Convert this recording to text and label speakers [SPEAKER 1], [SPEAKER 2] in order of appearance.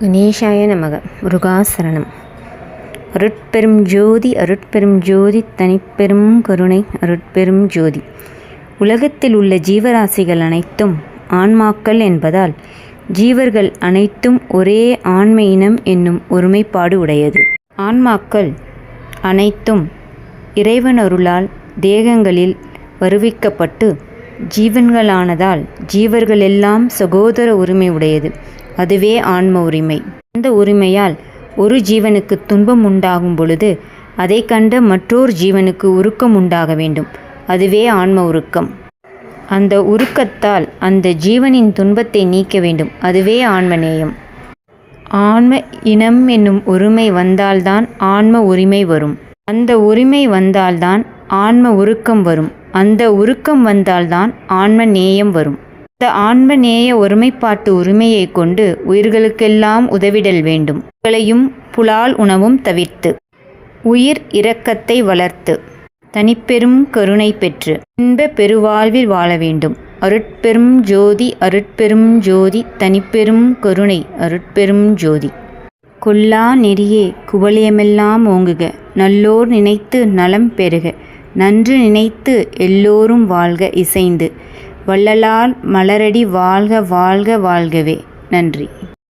[SPEAKER 1] கணேசாய நமக. முருகாசரணம். அருட்பெரும் ஜோதி அருட்பெரும் ஜோதி தனிப்பெரும் கருணை அருட்பெரும் ஜோதி. உலகத்தில் உள்ள ஜீவராசிகள் அனைத்தும் ஆன்மாக்கள் என்பதால் ஜீவர்கள் அனைத்தும் ஒரே ஆண்மையினம் இனம் என்னும் ஒருமைப்பாடு உடையது. ஆன்மாக்கள் அனைத்தும் இறைவன் அருளால் தேகங்களில் வருவிக்கப்பட்டு ஜீவன்களானதால் ஜீவர்களெல்லாம் சகோதர உரிமை உடையது. அதுவே ஆன்ம உரிமை. அந்த உரிமையால் ஒரு ஜீவனுக்கு துன்பம் உண்டாகும் பொழுது அதை கண்ட மற்றொரு ஜீவனுக்கு உருக்கம் உண்டாக வேண்டும். அதுவே ஆன்ம உருக்கம். அந்த உருக்கத்தால் அந்த ஜீவனின் துன்பத்தை நீக்க வேண்டும். அதுவே ஆன்மநேயம் ஆன்ம இனம் என்னும் உரிமை வந்தால்தான் ஆன்ம உரிமை வரும். அந்த உரிமை வந்தால்தான் ஆன்ம உருக்கம் வரும். அந்த உருக்கம் வந்தால்தான் ஆன்ம நேயம் வரும். இந்த ஆன்மநேய ஒருமைப்பாட்டு உரிமையை கொண்டு உயிர்களுக்கெல்லாம் உதவிடல் வேண்டும். உங்களையும் புலால் உணவும் தவிர்த்து. உயிர் இரக்கத்தை வளர்த்து. தனிப்பெரும் கருணை பெற்று. இன்ப பெருவாழ்வில் வாழ வேண்டும். அருட்பெரும் ஜோதி அருட்பெரும் ஜோதி தனிப்பெரும் கருணை அருட்பெரும் ஜோதி. கொல்லா நெறியே குவலியமெல்லாம் ஓங்குக. நல்லோர் நினைத்து நலம் பெறுக. நன்று நினைத்து எல்லோரும் வாழ்க இசைந்து. வள்ளலால் மலரடி வாழ்க வாழ்க வாழ்கவே. நன்றி.